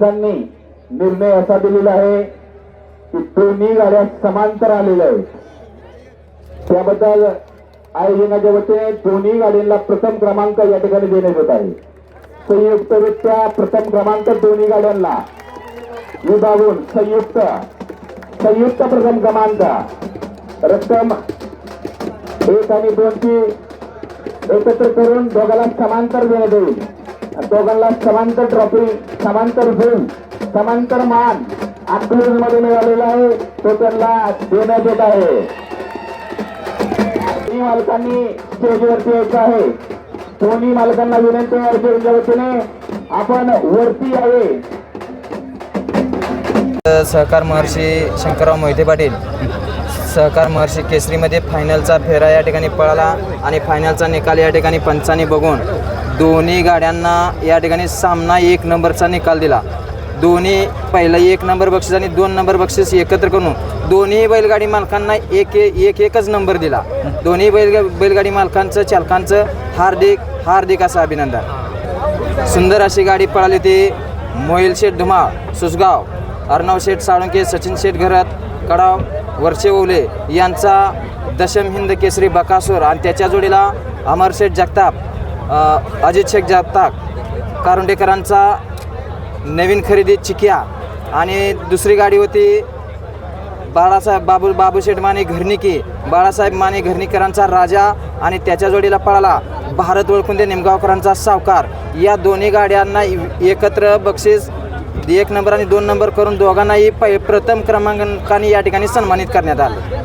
पंचांनी निर्णय असा दिलेला आहे की दोन्ही गाड्या समांतर आलेल्या आहेत. त्याबद्दल आयोजनाच्या वतीने दोन्ही गाड्यांना प्रथम क्रमांक या ठिकाणी देण्यात येत आहे. संयुक्तरित्या प्रथम क्रमांक दोन्ही गाड्यांना विभागून संयुक्त संयुक्त प्रथम क्रमांक रक्कम एक आणि दोनची एकत्र करून दोघाला समांतर देण्यात येईल. दोघांना समांतर ट्रॉफी समांतर झूल समांतर मान अकलूजमध्ये मिळालेला आहे. तो त्यांना देण्यात येत आहे. दोन्ही मालकांनी स्टेजवरती यायचं आहे. दोन्ही मालकांना विनंती आहे. वतीने आपण वरती यावे. सहकार महर्षी शंकरराव मोहिते पाटील सहकार महर्षी केसरीमध्ये फायनलचा फेरा या ठिकाणी पळाला आणि फायनलचा निकाल या ठिकाणी पंचांनी बघून दोन्ही गाड्यांना या ठिकाणी सामना एक नंबरचा निकाल दिला. दोन्ही पहिला एक नंबर बक्षीस आणि दोन नंबर बक्षीस एकत्र करून दोन्ही बैलगाडी मालकांना एक एक एकच नंबर दिला. दोन्ही बैल बैलगाडी मालकांचं चालकांचं हार्दिक हार्दिक असं अभिनंदन. सुंदर अशी गाडी पळाली ती मोहिल शेठ धुमाळ सुसगाव अर्णव शेठ साळुंके सचिन शेठ घरत कडाव वर्षे ओवले यांचा दशम हिंद केसरी बकासूर आणि त्याच्या जोडीला अमर शेठ जगताप अजित शेख जगताप कारुंडेकरांचा नवीन खरेदी चिकिया आणि दुसरी गाडी होती बाळासाहेब बाबू बाबूशेठ माने घरनिकी बाळासाहेब माने घरनीकरांचा राजा आणि त्याच्या जोडीला पळाला. भारत वळकुंदे निमगावकरांचा सावकार. या दोन्ही गाड्यांना एकत्र बक्षीस एक नंबर आणि दोन नंबर करून दोघांनाही पै प्रथम क्रमांकाने या ठिकाणी सन्मानित करण्यात आलं.